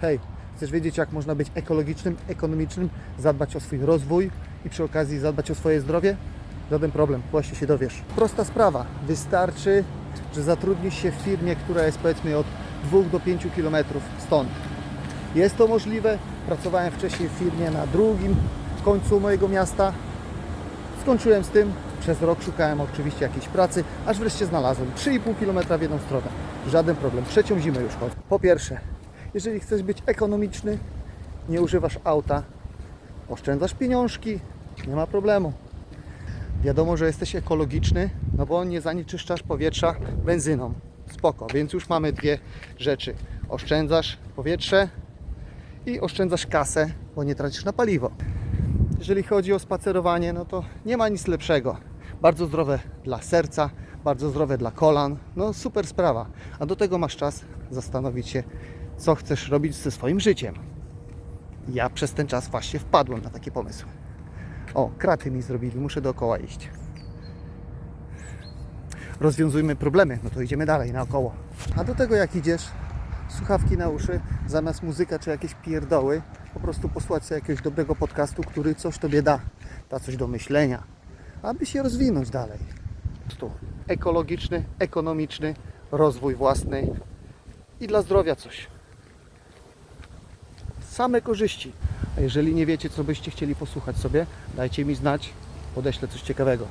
Hej, chcesz wiedzieć jak można być ekologicznym, ekonomicznym, zadbać o swój rozwój i przy okazji zadbać o swoje zdrowie? Żaden problem, właśnie się dowiesz. Prosta sprawa. Wystarczy, że zatrudnisz się w firmie, która jest powiedzmy od 2 do 5 km stąd. Jest to możliwe. Pracowałem wcześniej w firmie na drugim końcu mojego miasta. Skończyłem z tym. Przez rok szukałem oczywiście jakiejś pracy, aż wreszcie znalazłem 3,5 km w jedną stronę. Żaden problem. Trzecią zimę już chodzę. Po pierwsze, jeżeli chcesz być ekonomiczny, nie używasz auta, oszczędzasz pieniążki, nie ma problemu. Wiadomo, że jesteś ekologiczny, no bo nie zanieczyszczasz powietrza benzyną. Spoko, więc już mamy dwie rzeczy. Oszczędzasz powietrze i oszczędzasz kasę, bo nie tracisz na paliwo. Jeżeli chodzi o spacerowanie, no to nie ma nic lepszego. Bardzo zdrowe dla serca, bardzo zdrowe dla kolan. No super sprawa. A do tego masz czas zastanowić się, co chcesz robić ze swoim życiem. Ja przez ten czas właśnie wpadłem na takie pomysły. O, kraty mi zrobili, muszę dookoła iść. Rozwiązujmy problemy, no to idziemy dalej, naokoło. A do tego jak idziesz, słuchawki na uszy, zamiast muzyka czy jakieś pierdoły, po prostu posłuchać sobie jakiegoś dobrego podcastu, który coś Tobie da, da coś do myślenia, aby się rozwinąć dalej. Tu ekologiczny, ekonomiczny rozwój własny i dla zdrowia coś. Same korzyści. A jeżeli nie wiecie, co byście chcieli posłuchać sobie, dajcie mi znać, podeślę coś ciekawego.